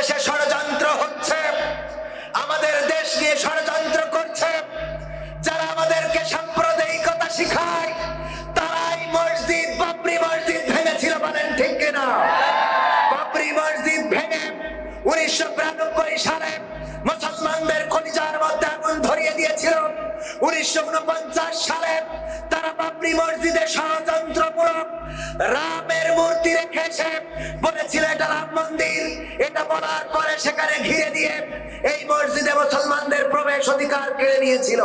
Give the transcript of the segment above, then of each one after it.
দেশে ষড়যন্ত্র হচ্ছে। আমাদের দেশ নিয়ে ষড়যন্ত্র করছে। যারা আমাদেরকে সাম্প্রদায়িকতা শিখায়, তারাই মসজিদ বাবরি মসজিদ ভেঙেছিল বলেন ঠিক কিনা? বাবরি মসজিদ ভেঙে উনিশশো বিরানব্বই সালে মুসলমানদের খনিজার মধ্যে আগুন ধরিয়ে দিয়েছিল। উনিশশো উনপঞ্চাশ সালে বাবরি মসজিদে ষড়যন্ত্রমূলক রামের মূর্তি রেখেছে বলেছিল, এটা রাম মন্দির। এটা বলার পরে সেখানে ঘিরে দিয়ে এই মসজিদে মুসলমানদের প্রবেশ অধিকার কেড়ে নিয়েছিল।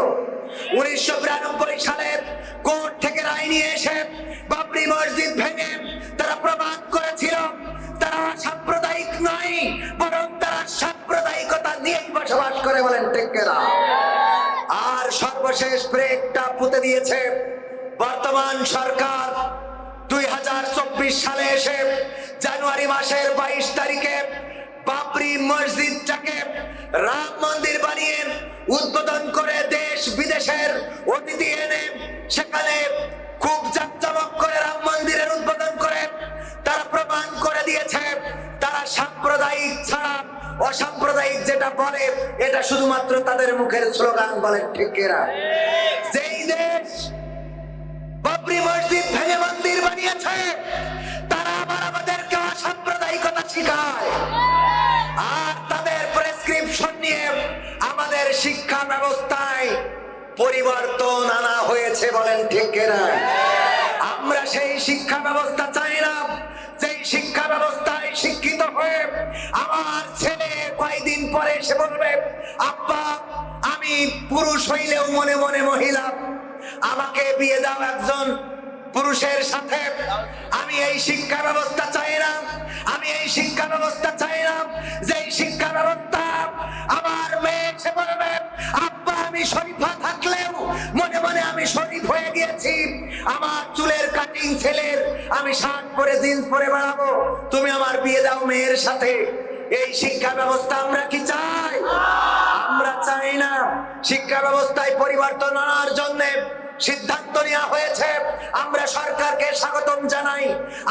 উনিশশো বিরানব্বই সালে কোর্ট থেকে রায় নিয়ে এসে বাবরি মসজিদ ভেঙে তারা প্রমাণ করেছিল। তারা সাম্প্রদায়িক নয়, বরং তারা সাম্প্রদায়িকতা নিয়েই বসবাস করে বলেন টেকেরা আর সর্বশেষ ব্রেকটা পুঁতে দিয়েছে বর্তমান সরকার দুই হাজার চব্বিশ সালে এসে জানুয়ারি মাসের বাইশ তারিখে বাবরি মসজিদটাকে রাম মন্দির বানিয়ে উদ্বোধন করে দেশ বিদেশের অতিথি এনে সেখানে খুব জাকজমক করে রাম মন্দিরের উদ্বোধন করে, তারা প্রমাণ করে দিয়েছে, তারা সাম্প্রদায়িক ছাড়া অসাম্প্রদায়িক যেটা বলে, এটা শুধুমাত্র তাদের মুখের স্লোগান বলে ঠিকেরা যেই দেশ বাবরি মসজিদ ভেঙে মন্দির বানিয়েছে। তারা আবার আমাদেরকে অসাম্প্রদায়িকতা শিখায়। আর তাদের প্রেসক্রিপশন নিয়ে আমাদের শিক্ষা ব্যবস্থায় পরিবর্তন আনা হয়েছে বলেন ঠিক কিনা? আমরা সেই শিক্ষা ব্যবস্থা চাই না। যেই শিক্ষা ব্যবস্থায় শিক্ষিত হয়ে আমার ছেলে কয়েকদিন পরে এসে বলবে, আব্বা, আমি পুরুষ হইলেও মনে মনে মহিলা আমাকে বিয়ে দাও একজন পুরুষের সাথে। আমি এই শিক্ষা ব্যবস্থা চাই না। আমি এই শিক্ষা ব্যবস্থা চাই না। যে শিক্ষা ব্যবস্থা আমার মেয়ে বলবে, আব্বা, আমি শরীফা থাকলেও মনে মনে আমি শরীফ হয়ে গিয়েছি। আমার চুলের কাটিং ছেলের আমি শার্ট পরে জিন্স পরে বেড়াবো। তুমি আমার বিয়ে দাও মেয়ের সাথে। এই শিক্ষা ব্যবস্থা আমরা কি চাই? আমরা চাই না। শিক্ষা ব্যবস্থায় পরিবর্তন আনার জন্য সিদ্ধান্ত নেওয়া হয়েছে। আমরা সরকারকে স্বাগতম জানাই।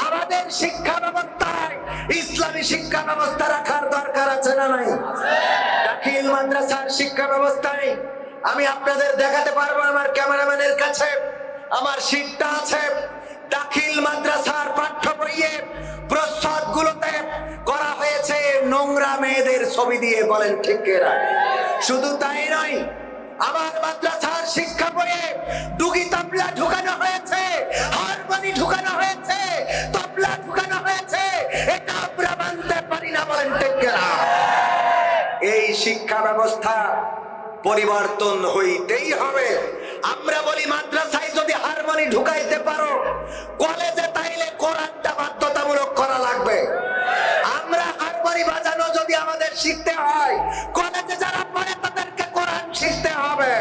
আমাদের শিক্ষা ব্যবস্থায় ইসলামী শিক্ষা ব্যবস্থা রাখার দরকার আছে না নাই? দাখিল মাদ্রাসার শিক্ষা ব্যবস্থায় আমি আপনাদের দেখাতে পারব আমার ক্যামেরাম্যানের কাছে। আমার শীটটা আছে। দাখিল মাদ্রাসার পাঠ্য বইয়ে প্রস্তাব গুলোতে করা হয়েছে, নোংরা মেয়েদের ছবি দিয়ে বলেন, ঠিক শুধু তাই নয় আমার মাদ্রাসার শিক্ষা বইয়ে ডুগি তবলা ঢুকানো হয়েছে, হারমোনি ঢুকানো হয়েছে, তবলা ঢুকানো হয়েছে এটা আমরা মানতে পারি না বলেন, ঠিক এই শিক্ষা ব্যবস্থা পরিবর্তন হইতেই হবে। আমরা বলি, মাদ্রাসায় যদি হারমোনি ঢুকাইতে পারো, কলেজে তাইলে কোরআনটা বাধ্যতামূলক করা লাগবে। আমরা হারমোনি বাজানো যদি আমাদের শিখতে হয়, কলেজে যারা পড়ে তাদেরকে কোরআন শিখতে হবে।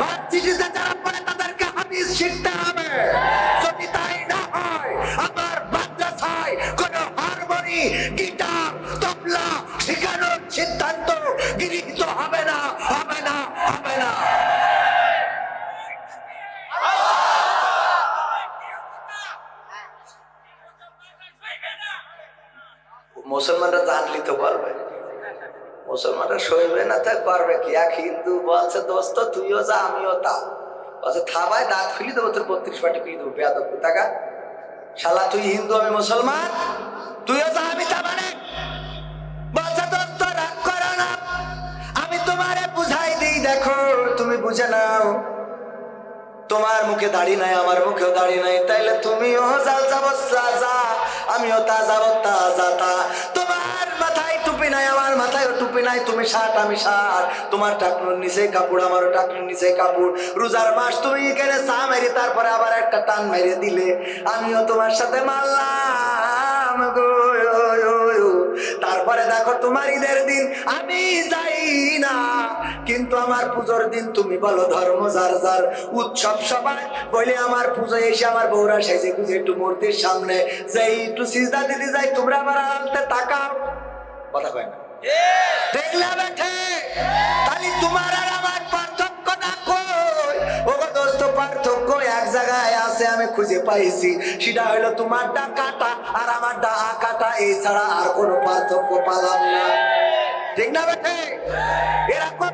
ভার্সিটিতে যারা পড়ে তাদেরকে হাদিস শিখতে হবে। যদি তাই না হয়, আমার মাদ্রাসায় কোন হারমোনি, গিটার, তবলা শেখানোর সিদ্ধান্ত গৃহীত হবে না হবে না হবে না মুসলমানরা জানলি তো পারবে। মুসলমানরা সইবে না তাই পারবে কি? এক হিন্দু বলছে, দোস্ত, তুইও যা, আমিও তা। বলছে, থামায় দাঁত খুলি দেবো, তোর বত্রিশ পাটি খুলি দেবো, বেয়াদব টাকা শালা, তুই হিন্দু, আমি মুসলমান? তুইও যা, আমি তা মানে? বলছে, দোস্ত, রাগ করো না। আমি তোমারে বুঝাই দিই, দেখো, তুমি বুঝে নাও। তোমার মুখে দাড়ি নাই, আমার মুখেও দাড়ি নাই, তাইলে তুমিও জাল যাব যা। আমিও তাজা তাজা তা। তোমার মাথায় টুপি নাই, আমার মাথায়ও টুপি নাই, তুমি শার্ট, আমি শার্ট। তোমার টাকনুর নিচে কাপড় আমার টাকনুর নিচে কাপড়। রোজার মাস তুমি এখানে চা মেরে তারপরে আবার একটা টান মেরে দিলে। আমিও তোমার সাথে মারলাম। গো তারপরে দেখো তোমার ঈদের দিন আমি যাই না। কিন্তু আমার পুজোর দিন তুমি বলো ধর্ম যার যার। উৎসব সবাই বলে আমার পুজো এসে আমার বউরা সেজে গুজে একটু মূর্তির সামনে। যে একটু সিজদা দিতে যাই তোমরা আমার আনতে তাকাও। কথা কয় না? দেখলে বেঠে তাহলে তোমার আর আমার পার্থক্য এক জায়গায় আছে, আমি খুঁজে পাইছি। সেটা হলো তোমারটা কাটা আর আমার ডাহা এই ছাড়া আর কোনো পার্থক্য পালাম না। ঠিক না বেটে এরকম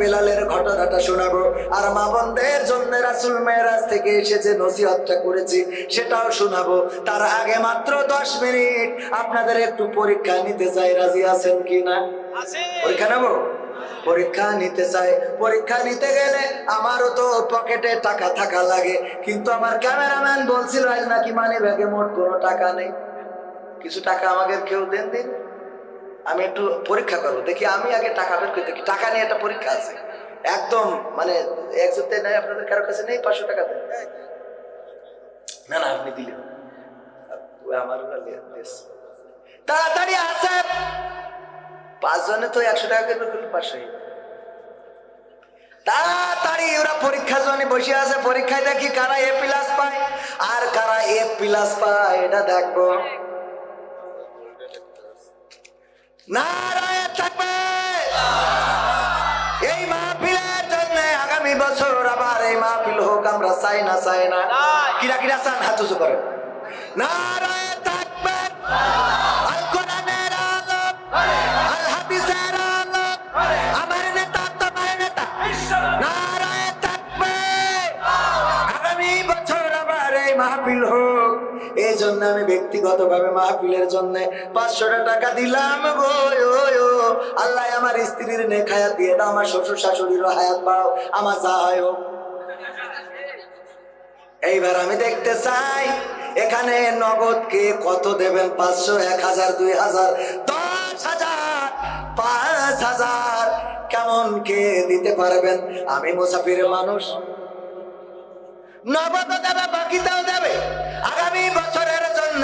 বেলালের ঘটনাটা শোনাবো। আর মা বোনদের জন্য রাসুল মেয়েরাজ থেকে এসে যে নসিহতটা করেছি সেটাও শোনাবো। তার আগে মাত্র দশ মিনিট। আপনাদের একটু পরীক্ষা নিতে চাই রাজি আছেন কি না পরীক্ষা নেব? পরীক্ষা নিতে চাই। পরীক্ষা নিতে গেলে আমারও তো পকেটে টাকা থাকা লাগে। কিন্তু আমার ক্যামেরাম্যান বলছিল আজ নাকি মানি ব্যাগে মোট কোনো টাকা নেই। কিছু টাকা আমাকে কেউ দেন দিন আমি একটু পরীক্ষা করব। দেখি আমি আগে টাকা বের করে, দেখি টাকা নিয়ে একটা পরীক্ষা আছে। একদম মানে একজনতে নেই, আপনাদের কারোর কাছে নেই? পাঁচশো টাকা দেন। না না, আপনি দিলেন। আমার। তাড়াতাড়ি আসে পাঁচজনে তো একশো টাকা করে করলে, পাঁচশো। তাড়াতাড়ি, ওরা পরীক্ষার জন্য বসে আছে। পরীক্ষায় দেখি কারা এ প্লাস পায়। আর কারা এ প্লাস পায়, এটা দেখব। নারায়ণ থাকবে। এই মাহফিলের জন্য আগামী বছর আবার এই মাহফিল হোক, আমরা চাই না চাই না। কিরা কিরা চান? হাত উঁচু করেন। নারায়ণ থাকবে। আল কোরআনের আলোক, আল হাদিসের আলোক, আমার নেতা আমি ব্যক্তিগতভাবে মাহফিলের জন্য পাঁচশোটা টাকা দিলাম গো। আল্লাহ আমার স্ত্রীর নেক হায়াত দিয়ে দাও, আমার শ্বশুর শাশুড়িরও হায়াত পাও আমার যা হয় এইবার আমি দেখতে চাই, এখানে নগদ কে কত দেবেন? পাঁচশো, এক হাজার, দুই হাজার, দশ হাজার, পাঁচ হাজার। কেমন কে দিতে পারবেন? আমি মুসাফির মানুষ। নগদ দেবে বাকিতেও দেবে। আগামী বছরের জন্য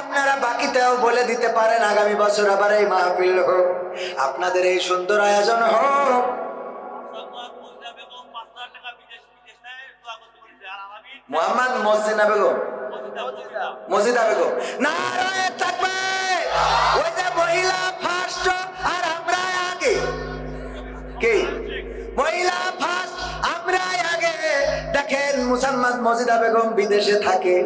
আপনারা বাকিতেও বলে দিতে পারেন, আগামী বছর আবার এই মাহফিল হোক। আপনাদের এই সুন্দর আয়োজন হোক। মোহাম্মদ মসজিনা বেগম। মসজিদা বেগম। থাকবে। ওই যে মহিলা ফার্স্ট দেখেন মুসাম্মদ মজিদা বেগম বিদেশে থাকে।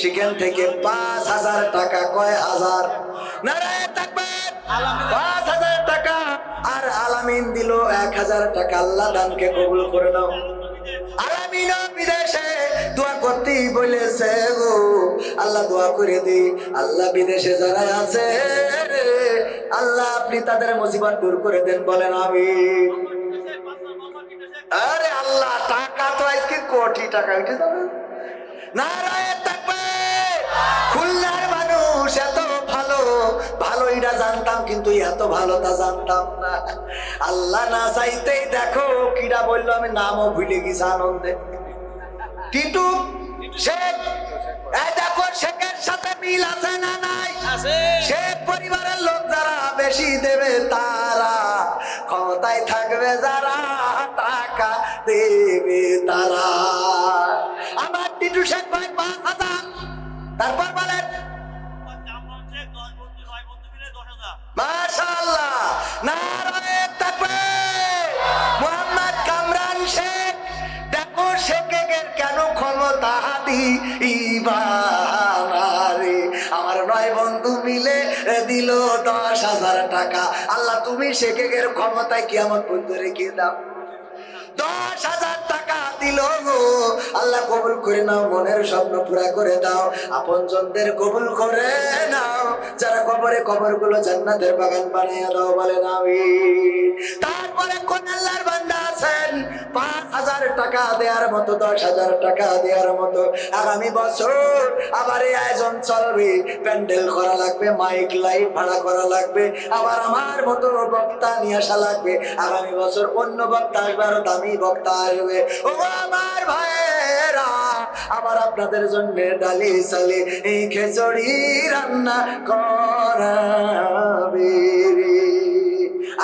সেখান থেকে পাঁচ হাজার টাকা, কয় হাজার? পাঁচ হাজার টাকা। আর আলামিন দিল এক হাজার টাকা, আল্লাহ দানকে কবুল করে নাও। আলামিনও বিদেশে দোয়া বলেছে গো, আল্লাহ দোয়া করে দি। আল্লাহ বিদেশে যারা আছে আল্লাহ আপনি তাদের মুসিবত দূর করে দেন, বলেন আমি আরে কোটি টাকা উঠে যাবে। থাকবে। খুলনার মানুষ এত ভালো। ভালো এটা জানতাম, কিন্তু এত ভালো তা জানতাম না। আল্লাহ না চাইতেই দেখো কিরা বলল, আমি নামও ভুলে গেছি আনন্দে। টিটু, শেখ দেখো শেখের সাথে মিল আছে না নাই? শেখ পরিবারের লোক যারা বেশি দেবে তারা ক্ষমতায় থাকবে যারা টাকা দেবে তারা। আমার টিটু শেখ ভাই পাঁচ হাজার দিল দশ হাজার টাকা। আল্লাহ, তুমি শেখের ক্ষমতায় কিয়ামত পর্যন্ত রেখে দাও। দশ হাজার টাকা দিল আল্লাহ, কবুল করে নাও, মনের স্বপ্ন পুরা করে দাও। আপন জনদের কবুল করে নাও। যারা কবরে কবরগুলো জান্নাতের বাগান বানিয়ে দাও বলে আমি তারপরে কোন আল্লাহর বান্দা আছেন, পাঁচ হাজার টাকা দেওয়ার মতো, দশ হাজার টাকা দেওয়ার মতো। আগামী বছর আবার এই আয়োজন চলবে। প্যান্ডেল করা লাগবে, মাইক, লাইট ভাড়া করা লাগবে। আবার আমার মতো বক্তা নিয়ে আসা লাগবে। আগামী বছর অন্য বক্তা আসবে, আরও দামি বক্তা আসবে। ও আমার ভাইয়েরা, আবার আপনাদের জন্য ডালি সালি এই খেচড়ি রান্না করাবে। রে।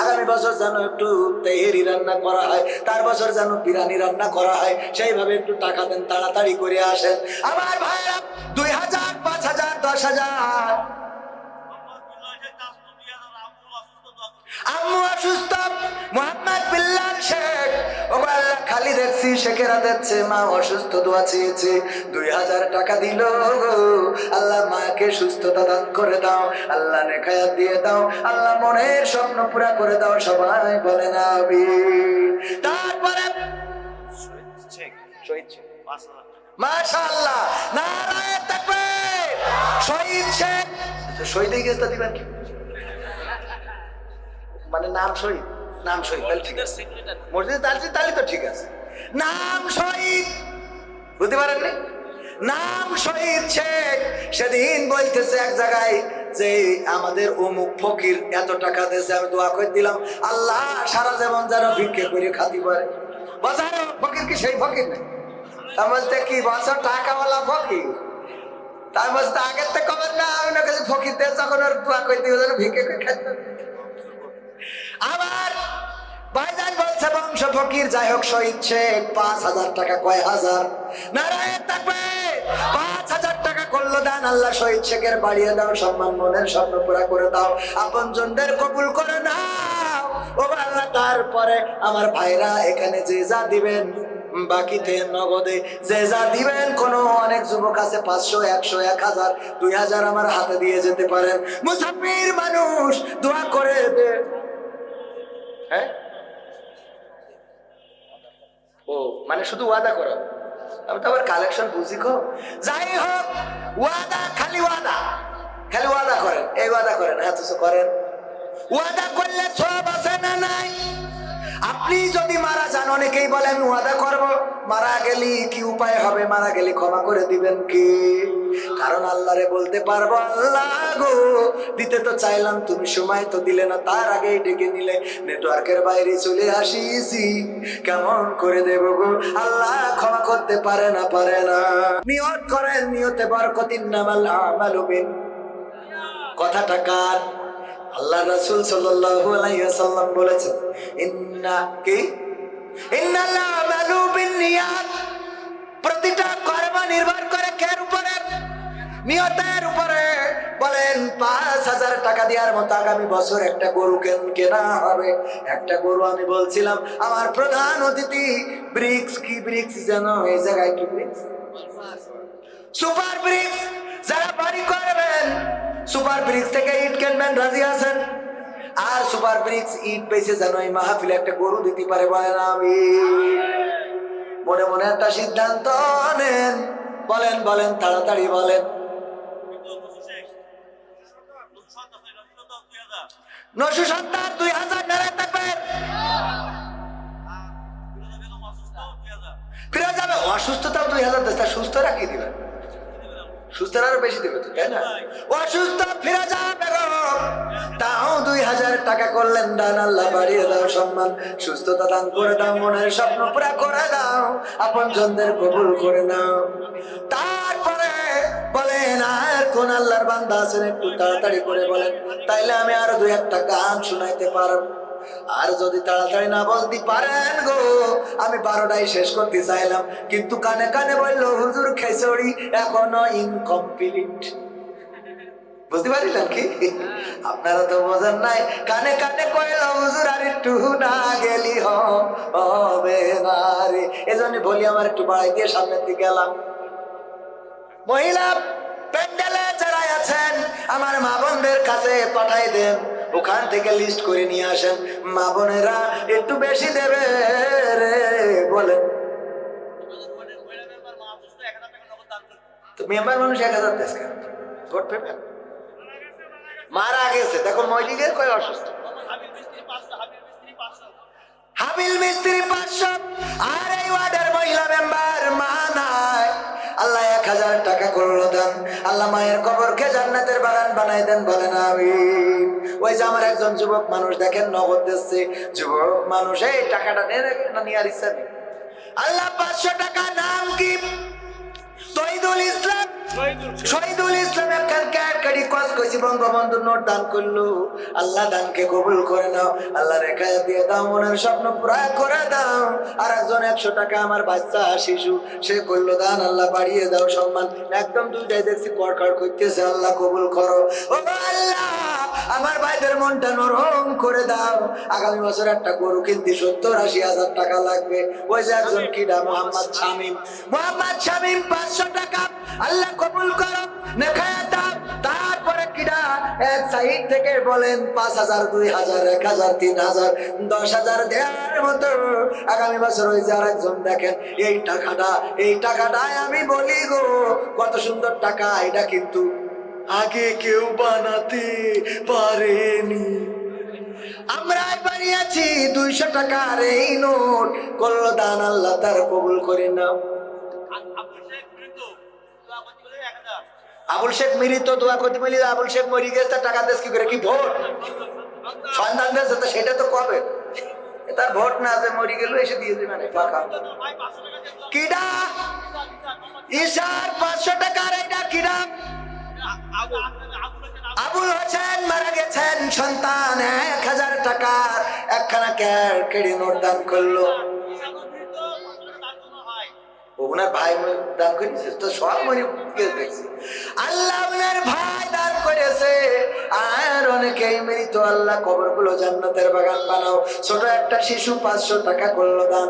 আগামী বছর যেন একটু তেহেরি রান্না করা হয়, তার বছর যেন বিরিয়ানি রান্না করা হয়, সেইভাবে একটু টাকা দেন, তাড়াতাড়ি করে আসেন। আমার ভাইরা দুই হাজার, পাঁচ হাজার, দশ হাজার। আম্মু অসুস্থ মোহাম্মদ বিল্লাল শেখ। ও আল্লাহ। খালি দেখছি শেখেরা দিচ্ছে? মা অসুস্থ দোয়া চেয়েছে। দুই হাজার টাকা দিল আল্লাহ মাকে সুস্থতা দান করে দাও। আল্লাহ নেখায়াত দিয়ে দাও। আল্লাহ মনের স্বপ্ন পুরা করে দাও। সবাই বলে না তারপরে মাশাআল্লাহ। নারায়ে তাকবীর। শহীদ শেখ। তো শহীদ হয়ে গেছে দিবেন কি? মানে নাম শহীদ? নাম শহীদ তাহলে ঠিক আছে। মসজিদে তালছি তাহলে তো ঠিক আছে। নাম শহীদ। বুঝতে পারেননি নাম শহীদ শেখ। সেদিন বলতেছে এক জায়গায় যে, আমাদের অমুক ফকির এত টাকা দিয়েছে, আমি দোয়া করে দিলাম। আল্লাহ সারা যেমন যেন ভিক্ষে করে খাতি পারে বাজারে, ফকির কি সেই ফকির না তা বলতে কি বছর টাকাওয়ালা ফকির? তার বলতে আগের থেকে কবেন না, আমি না কাছে ফকির দিয়ে যখন ওর দোয়া করে দিয়ে যেন ভিক্ষে করে খাইতে আবার ভাইজান বলছে, বংশ ফকির, যাই হোক পাঁচ হাজার টাকা কয় হাজার? নারায়ণ থাকবে! পাঁচ হাজার টাকা করল আল্লাহ শহীদ শেখের বাড়িয়ে দাও, সম্মান মনের স্বপ্ন পুরা করে দাও আপন জনদের কবুল করে নাও। ও আল্লাহ, তারপরে আমার ভাইরা এখানে যে যা দিবেন, বাকিতে নগদে যে যা দিবেন, কোন অনেক যুবক আছে, পাঁচশো, একশো, এক হাজার, দুই হাজার আমার হাতে দিয়ে যেতে পারেন। মুসাফির মানুষ, দোয়া করে দে। হ্যাঁ? ও মানে শুধু ওয়াদা করো? আমি তো আবার কালেকশন বুঝি কো যাই হোক, ওয়াদা, খালি ওয়াদা। খালি ওয়াদা করেন, এই ওয়াদা করেন হ্যাঁ তো করেন। ওয়াদা করলে সব আছে না নাই? আপনি যদি মারা যান, অনেকেই বলে, আমি ওয়াদা করব। মারা গেলি, কি উপায় হবে? মারা গেলি ক্ষমা করে দিবেন কি? কারণ আল্লাহরে বলতে পারব, আল্লাহ গো, দিতে তো চাইলাম, তুমি সময় তো দিলে না, তার আগেই ডেকে নিলে। নেটওয়ার্কের বাইরে চলে আসিছি কেমন করে দেব গো? আল্লাহ ক্ষমা করতে পারে না পারে না। নিয়ত করেন, নিয়তে বরকতিন নামাল আমালু বিন। কথাটা কার? আল্লাহ রাসূল সাল্লাল্লাহু আলাইহি ওয়াসাল্লাম বলেছেন, ইন্না কি? ইন্নাল আমালু বিন্নিয়াত। প্রতিটা কর্ম নির্ভর করে কার উপরে, নিয়তের উপরে। বলেন, পাঁচ হাজার টাকা দেওয়ার মতো আগামী বছর একটা গরু কেনা হবে? একটা গরু আমি বলছিলাম, আমার প্রধান অতিথি, ব্রিক্স কি ব্রিক্স যেন এই জায়গায় কি ব্রিক্স? সুপার ব্রিক্স, যারা বাড়ি করবেন সুপার ব্রিক্স থেকে ইট কিনবেন, রাজি আছেন? আর সুপার ব্রিক্স ইট পেয়েছে যেন এই মাহফিলে একটা গরু দিতে পারে আমি মনে মনে একটা সিদ্ধান্ত নেন বলেন বলেন, তাড়াতাড়ি বলেন। নশো সত্তর, দুই হাজার নারায় ফিরে যাবে অসুস্থতাও দুই হাজার দশটা সুস্থ রাখিয়ে দিবেন। সুস্থ আরও বেশি দেবে তো, তাই না? অসুস্থ, ফিরে যাবে। তাও দুই হাজার টাকা করলেন দান আল্লাহ বাড়িয়ে দাও সম্মান। সুস্থতা দান করে দাও, মনের স্বপ্ন পুরা করে দাও। আপন জনদের কবুল করে নাও। তারপরে বলেন, আর কোন আল্লাহর বান্দা আছেন? একটু তাড়াতাড়ি করে বলেন। তাইলে আমি আরও দুই একটা গান শুনাইতে পারব। আর যদি তাড়াতাড়ি না বলতে পারেন গো, আমি বারোটায় শেষ করতে চাইলাম। কিন্তু কানে কানে বলল, হুজুর খেসড়ি এখনও ইনকমপ্লিট বুঝতে পারিলেন কি? আপনারা তো বোঝেন নাই। কানে কানে কইল, হুজুর আর একটু না গেলি হবে না রে। এজন্য বলি, আমার একটু বাড়াই দিয়ে সামনের দিকে গেলাম মহিলা প্যান্ডেলে যারা আছেন, আমার মা বোনদের কাছে পাঠাই দেন। ওখান থেকে লিস্ট করে নিয়ে আসেন। মা বোনেরা, একটু বেশি দেবে রে বলেন মেম্বার মানুষ এক হাজার দেশ কেন? মারা গেছে। দেখো মহিলিগের কয় অসুস্থ। হাবিল মিস্ত্রি পাঁচশো। আর এই ওয়ার্ডের মহিলা মেম্বার মা নাই। আল্লাহ এক হাজার টাকা করল আল্লাহ মায়ের কবরকে বাগান বানাই দেন বলেন আমি ওই যে আমার একজন যুবক মানুষ দেখেন নগদ দিচ্ছে। যুবক মানুষ, এই টাকাটা নিয়ে নিয়ে আর আল্লাহ পাঁচশো টাকা নাম কি? তৈদুল ইসলাম শহীদুল ইসলাম কস কইছি নোট দান করল। আল্লাহ দানকে কবুল করে নাও। আল্লাহ দিয়ে দাও, মনের স্বপ্ন পুরা করে দাও। আর একজন একশো টাকা আমার বাচ্চা, শিশু, সে করল দান, আল্লাহ বাড়িয়ে দাও সম্মান। একদম দুইটাই দেখছি কড়কড় করতেছে, আল্লাহ কবুল করো। ও আল্লাহ, আমার ভাইদের মনটা নরম করে দাও। আগামী বছর একটা গরু কিনতে সত্তর আশি হাজার টাকা লাগবে। ওই যে একজন কিডা, মোহাম্মদ শামিম। মোহাম্মদ শামিম পাঁচশো টাকা। আল্লাহ কবুল করো, নেখায়া দাও। তারপরে কিডা, এক সাইড থেকে বলেন পাঁচ হাজার, দুই হাজার, এক হাজার, তিন হাজার, দশ হাজার দেওয়ার মতো। আগামী বছর ওই যে আরেকজন দেখেন, এই টাকাটা, এই টাকাটাই আমি বলি গো। কত সুন্দর টাকা, এটা কিন্তু আগে কেউ বানাতে পারেনি। আমরাই বানিয়েছি দুইশো টাকার এই নোট। করল দান আল্লাহ, তার কবুল করে নাও। আবুল শেখ মিরি তো দোয়া করতে মিলি আবুল শেখ মরি গেছে, তার টাকা দেশ কি করে? কি ভোট? সন্ধান দেশ তো সেটা তো কবে? তার ভোট না আছে মরি গেল, এসে দিয়ে দেবে মানে ফাঁকা কিডা? ঈশার পাঁচশো টাকার এটা কিডা? আবুল হোসেন মারা গেছেন, সন্তান এক হাজার টাকার। একখানা ক্যার কেড়ে নোট দান করল। ওনার ভাই দান করেছে, তো সব মনে দেখছি। আল্লাহ ওনার ভাই দান করেছে। আর অনেকেই মৃত আল্লাহ কবরগুলো জান্নাতের বাগান বানাও। ছোট একটা শিশু পাঁচশো টাকা করল দান।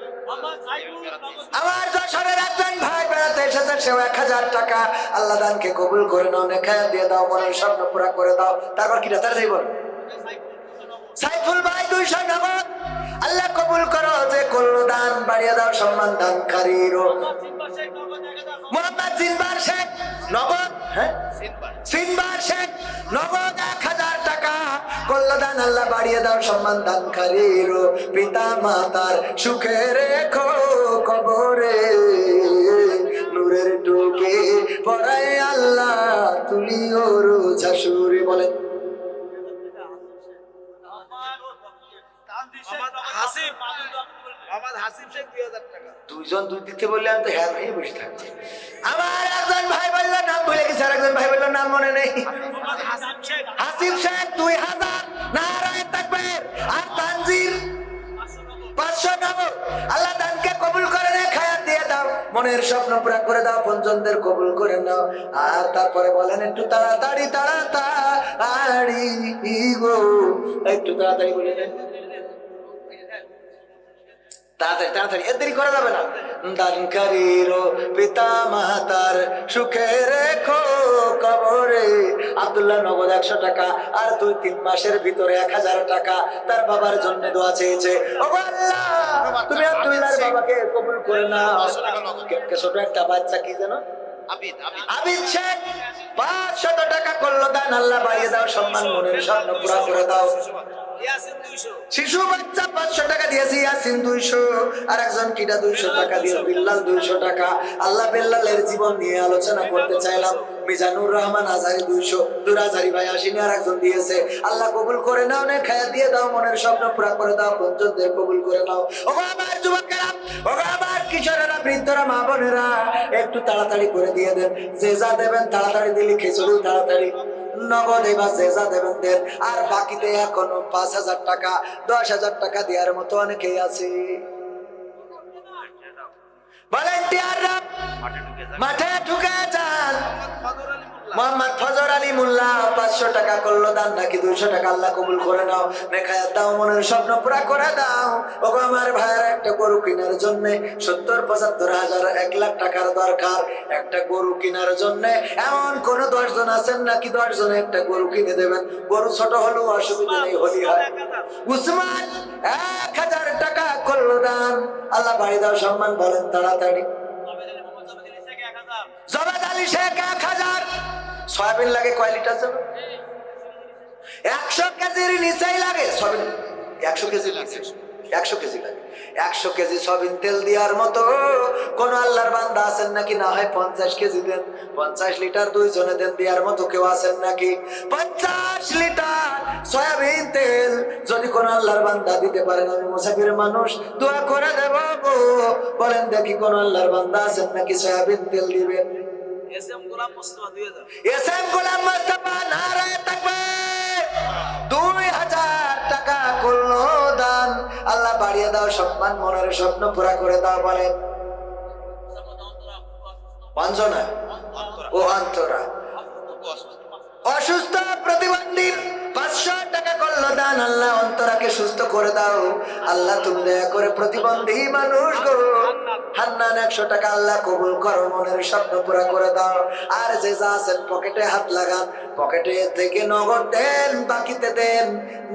আমার যশোরের একজন ভাই বেড়াতে এসেছে সেও এক হাজার টাকা। আল্লাহ দানকে কবুল করে নাও নেখায় দিয়ে দাও মনের স্বপ্ন পুরা করে দাও। তারপর কি তাড়াতাড়ি বল। সাইফুল ভাই দুইশো নগদ। আল্লাহ কবুল করো যে করল দান বাড়িয়ে দাও সম্মান দানকারীরও মোহাম্মদ জিনবার শেখ নগদ হ্যাঁ? সিনবার শেখ নগদ এক হাজার টাকা কল্যাণ আল্লাহ বাড়িয়ে দাও, সম্মান দানকারীর পিতা মাতার সুখে রেখো কবরে। নূরের টোকে পড়াই আল্লাহ, তুলিও রোজা সুরে বলেন। হাসিব। আমার হাসিব শেখ দুই হাজার টাকা। দুইজন দুই দিতে বললে আমি তো হ্যাঁ ভেঙে বসে থাকছি আমার একজন ভাই বলল নাম ভুলে গেছে আর একজন ভাই বলল নাম মনে নেই। হাসিব শেখ। দুই হাজার নারায়ণ তাকবীর আর তানজির পাঁচশো নগদ আল্লাহ দানকে কবুল করে নে খায়াত দিয়ে দাও। মনের স্বপ্ন পুরা করে দাও পঞ্চমদের কবুল করে নাও। আর তারপরে বলেন একটু তাড়াতাড়ি তাড়াতাড়ি গো। একটু তাড়াতাড়ি বলে দেন। তাড়াতাড়ি তাড়াতাড়ি এর দেরি করা যাবে না। দানকারীর পিতা মাতার সুখে রেখো কবরে। আব্দুল্লাহ নগদ একশো টাকা আর দুই তিন মাসের ভিতরে এক হাজার টাকা তার বাবার জন্য দোয়া চেয়েছে। ও আল্লাহ তুমি আব্দুল্লাহর বাবাকে কবুল করে না ছোট একটা বাচ্চা কি জানো? আবিদ আবিদ। আবিদ শেখ পাঁচশত টাকা করল দান আল্লাহ বাড়িয়ে দাও সম্মান মনের স্বপ্ন পুরা করে দাও। শিশু বাচ্চা পাঁচশো টাকা দিয়েছি ইয়াসিন দুইশো। আর একজন কিটা দুইশো টাকা দিয়ে বিল্লাল দুইশো টাকা। আল্লাহ বিল্লালের জীবন নিয়ে আলোচনা করতে চাইলাম। মিজানুর রহমান আজারি দুইশো দুর আজারি ভাই আসিনি আর একজন দিয়েছে। আল্লাহ কবুল করে নাও নে খায়া দিয়ে দাও মনের স্বপ্ন পুরা করে দাও পঞ্চমদের কবুল করে নাও। ও আমার যুবকেরা ও আমার কিশোরেরা বৃদ্ধরা মা বোনেরা একটু তাড়াতাড়ি করে দিয়ে দেন। যে যা দেবেন তাড়াতাড়ি দিলি খিচুড়ি তাড়াতাড়ি। নগদ এবার যে দেবেন দেন। আর বাকিতে এখনও পাঁচ হাজার টাকা দশ হাজার টাকা দেওয়ার মতো অনেকেই আছে। ভলেন্টিয়াররা মাঠে ঢুকে যান। মোহাম্মদ ফজর আলী মোল্লা পাঁচশো টাকা করল দান নাকি দুইশো টাকা আল্লাহ কবুল করে নাও। নেখায় দাও মনের স্বপ্ন পুরা করে দাও। ওগো আমার ভাইয়ের একটা গরু কেনার জন্য সত্তর পঁচাত্তর হাজার এক লাখ টাকার দরকার। একটা গরু কেনার জন্য এমন কোন দশ জন আছেন নাকি দশ জনে একটা গরু কিনে দেবেন? গরু ছোট হলেও অসুবিধা নেই হলি হয়। উসমান এক হাজার টাকা করল দান। আল্লাহ বাড়ি দাও সম্মান বলেন তাড়াতাড়ি। জবেদ আলী শেখ এক হাজার। সয়াবিন লাগে কয় লিটার যাবে একশো কেজির নিচেই লাগে সয়াবিন। একশো কেজির নিচে একশো কেজি লাগে। একশো কেজি সবিন তেল দেওয়ার মতো কোন আল্লাহর বান্দা আছেন নাকি? না হয় পঞ্চাশ কেজি দেন। পঞ্চাশ লিটার দুইজনে দেন দেওয়ার মতো কেউ আছেন নাকি? পঞ্চাশ লিটার সয়াবিন তেল যদি কোন আল্লাহর বান্দা দিতে পারেন, আমি মুসাফির মানুষ, দোয়া করে দেব বলেন দেখি কোন আল্লাহর বান্দা আছেন নাকি সয়াবিন তেল দিবেন? এস এম গোলাম মোস্তফা দুই হাজার এস এম গোলাম মোস্তফা নারায় তাকবীর দুই হাজার টাকা করল দান আল্লাহ বাড়িয়ে দাও সম্মান মনের স্বপ্ন পুরা করে দাও বলেন অঞ্জনা ও অন্তরা অসুস্থ প্রতিবন্ধী পাঁচশো টাকা করল দান, আল্লাহ অন্তরাকে সুস্থ করে দাও। আল্লাহ তুমি দয়া করে প্রতিবন্ধী মানুষ গো। হান্নান একশো টাকা আল্লাহ কবুল করো, মনের স্বপ্ন পুরা করে দাও। আর যে যা আছেন পকেটে হাত লাগান, পকেটে থেকে নগদ দেন, বাকিতে দেন।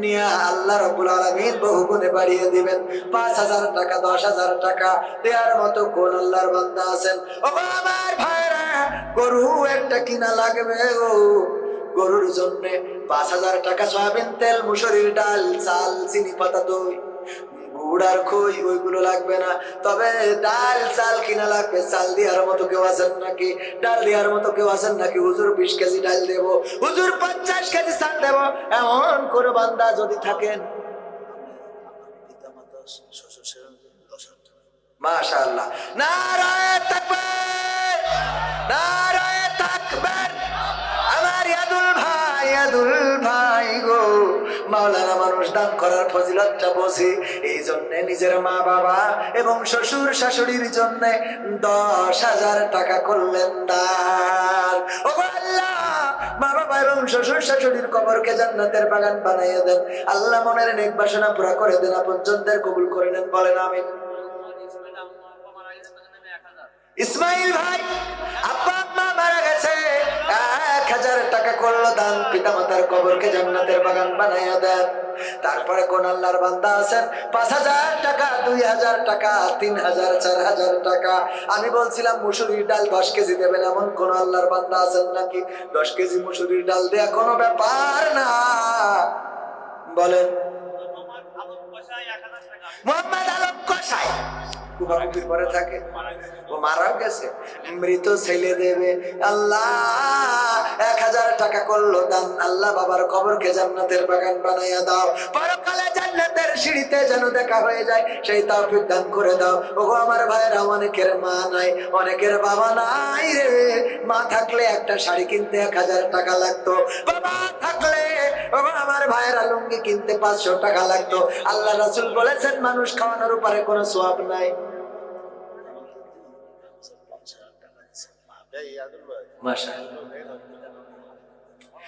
নিয়ে আল্লাহ রব্বুল আলমিন বহু গুণে বাড়িয়ে দিবেন। পাঁচ হাজার টাকা, দশ হাজার টাকা দেওয়ার মতো কোন আল্লাহর বান্দা আছেন? ও আমার ভাইরা, গরু একটা কিনা লাগবে গো। গরুর জন্য পাঁচ হাজার টাকা সয়াবিন তেল, মুসুরির ডাল, চাল, চিনি পাতা, দই, গুড় আর খই, ওইগুলো লাগবে না। তবে ডাল, চাল কিনা লাগবে? চাল দেওয়ার মতো কেউ আছেন নাকি? ডাল দেওয়ার মতো কেউ আছেন নাকি? হুজুর বিশ কেজি ডাল দেবো। হুজুর পঞ্চাশ কেজি চাল দেবো। এমন কোনো বান্দা যদি থাকেন? মাশাআল্লাহ। নারায়ে তাকবীর! নারায়ে ভাই গো। মাওলানা মানুষ দান করার ফজিলতটা বোঝে। এই জন্য নিজের মা বাবা এবং শ্বশুর শাশুড়ির জন্য দশ হাজার টাকা করলেন দান। ও আল্লাহ, মা বাবা এবং শ্বশুর শাশুড়ির কবরকে জান্নাতের বাগান দেন। আল্লাহ মনের নেক বাসনা পুরা করে দেন, আপনজনদের কবুল করে নেন, বলেন আমিন। ইসমাইল ভাই আম্মা মারা গেছে। হাজার টাকা করল দান পিতা মাতার কবরকে জান্নাতের বাগান বানাইয়া দেন। তারপরে কোন আল্লাহর বান্দা আছেন? পাঁচ হাজার টাকা দুই হাজার টাকা তিন হাজার চার হাজার টাকা। আমি বলছিলাম মুসুরির ডাল দশ কেজি দেবেন এমন কোন আল্লাহর বান্দা আছেন নাকি? দশ কেজি মুসুরির ডাল দেয়া কোনো ব্যাপার না। বলেন। মোহাম্মদ আলম কসাই। থাকে। ও মারাও গেছে। মৃত ছেলে দেবে। আল্লাহ, এক হাজার টাকা করল দান। আল্লাহ বাবার জান্নাতের বাগান বানাইয়া দাও। পরকালে জান্নাতের সিঁড়িতে যেন দেখা হয়ে যায়, সেই দান করে দাও। আমার অনেকের মা নাই, অনেকের বাবা নাই রে। মা থাকলে একটা শাড়ি কিনতে এক হাজার টাকা লাগতো। বাবা থাকলে আমার ভাইয়েরা, লুঙ্গি কিনতে পাঁচশো টাকা লাগতো। আল্লাহ রাসুল বলেছেন, মানুষ খাওয়ানোর উপরে কোনো সোয়াব নাই। এই ইয়াদুল ভাই মাশাআল্লাহ